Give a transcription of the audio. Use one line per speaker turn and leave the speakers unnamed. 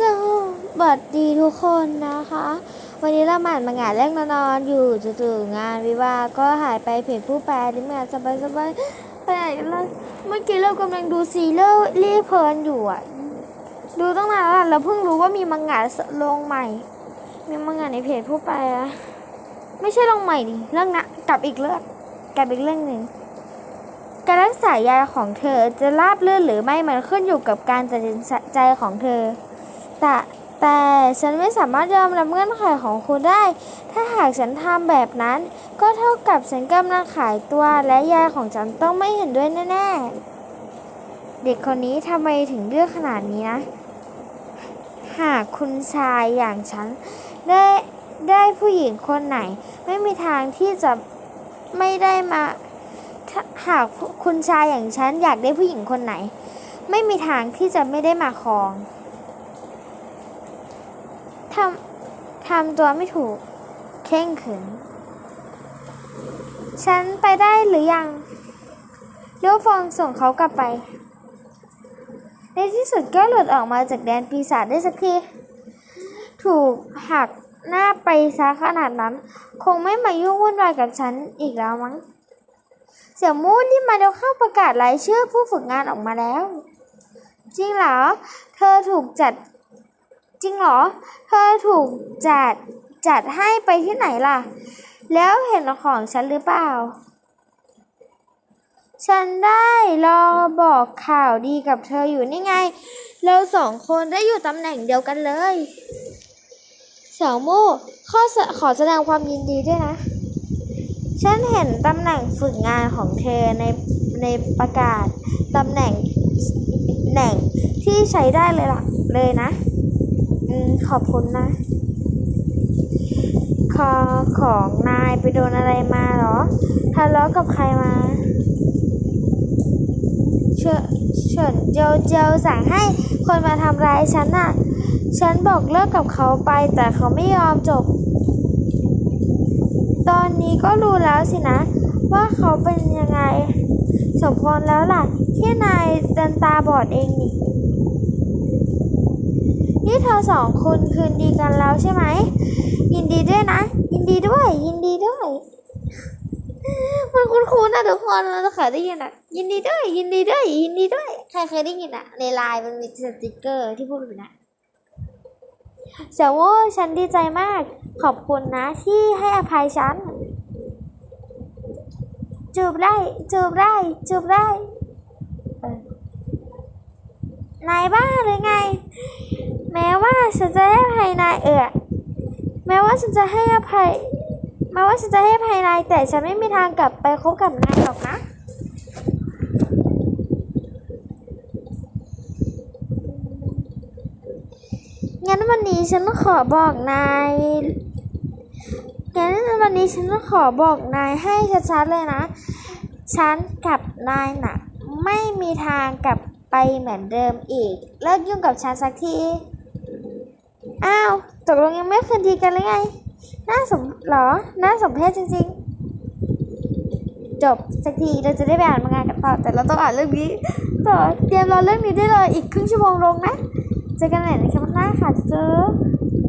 สวัสดีทุกคนนะคะ วันนี้เราหมั่นมางานเล่นนอนๆอยู่จู่ๆงานวิวาก็หายไปเพจผู้แปลที่งาสบายๆไปไหนกันล่ะเมื่อกี้เรากำลังดูซีรีส์รีเพลินอยู่อะ ดูตั้งนานแล้วเราเพิ่งรู้ว่ามีมังงะลงใหม่ มีมังงะในเพจผู้แปลไม่ใช่ลงใหม่ดิเรื่องนะกลับอีกเรื่องกลับอีกเรื่องหนึ่งการรักษายาของเธอจะราบรื่นหรือไม่มันขึ้นอยู่กับการตัดสินใจของเธอ แต่แต่ฉันไม่สามารถยอมรับเงื่อนไขของคุณได้ ถ้าหากฉันทำแบบนั้น ก็เท่ากับฉันกำลังขายตัวและยายของฉันต้องไม่เห็นด้วยแน่ๆ เด็กคนนี้ทำไมถึงเลือกขนาดนี้นะ หากคุณชายอย่างฉันได้ได้ผู้หญิงคนไหน ไม่มีทางที่จะไม่ได้มาถ้าหากคุณชายอย่างฉันอยากได้ผู้หญิงคนไหน ไม่มีทางที่จะไม่ได้มาครอง ทำทำตัวไม่ถูกเข่งขรึนฉันไปได้หรือยังเลี้ยวฟองส่งเขากลับไป ในที่สุดก็หลุดออกมาจากแดนปีศาจได้สักที ถูกหักหน้าไปซะขนาดนั้น คงไม่มายุ่งวุ่นวายกับฉันอีกแล้วมั้ง เสี่ยมู่นี่มาเดี๋ยวเข้าประกาศรายชื่อผู้ฝึกงานออกมาแล้ว จริงเหรอ เธอถูกจัด จริงเหรอ เธอถูกจัดจัดให้ไปที่ไหนล่ะ แล้วเห็นของฉันหรือเปล่า ฉันได้รอบอกข่าวดีกับเธออยู่นี่ไง เราสองคนได้อยู่ตำแหน่งเดียวกันเลยเสี่ยวมู่ข้อขอแสดงความยินดีด้วยนะ ฉันเห็นตำแหน่งฝึกงานของเธอในในประกาศตำแหน่งแหน่งที่ใช้ได้เลยล่ะเลยนะ ขอบคุณนะ คอของนายไปโดนอะไรมาเหรอทะเลาะกับใครมาเฉินเฉินเจียวเจียวสั่งให้คนมาทำร้ายฉันน่ะ ฉันบอกเลิกกับเขาไปแต่เขาไม่ยอมจบ ตอนนี้ก็รู้แล้วสินะ ว่าเขาเป็นยังไง สมควรแล้วล่ะ ที่นายเดินตาบอดเองนี่ เธอสองคนคืนดีกันแล้วใช่ไหม ยินดีด้วยนะ ยินดีด้วย ยินดีด้วย มันคุ้นๆนะทุกคนเราเคยได้ยินอะ ยินดีด้วย ยินดีด้วย ยินดีด้วย ใครเคยได้ยินอะ ในไลน์มันมีสติกเกอร์ที่พูดแบบนั้นเสี่ยวโว่าฉันดีใจมาก ขอบคุณนะที่ให้อภัยฉัน จูบได้ จูบได้ จูบได้เออนายบ้าหรือไง แม้ว่าฉันจะให้อภัยนายเออแม้ว่าฉันจะให้อภัยแม้ว่าฉันจะให้อภัยนายแต่ฉันไม่มีทางกลับไปคบกับนายหรอกนะงั้นวันนี้ฉันขอบอกนายงั้นวันนี้ฉันขอบอกนายให้ชัดๆเลยนะ ฉันกับนายน่ะไม่มีทางกลับไปเหมือนเดิมอีก เลิกยุ่งกับฉันสักที อ้าวตกลงยังไม่คืนดีกันเลยไง น่าสมหรอ น่าสมเพชจริง ๆ จบสักทีเราจะได้ไปอ่านมังงานกันต่อ แต่เราต้องอ่านเรื่องนี้ต่อเตรียมรอเรื่องนี้ได้เลยอีกครึ่งชั่วโมงลงนะ เจอกันใหม่ในคลิปหน้าค่ะเจอ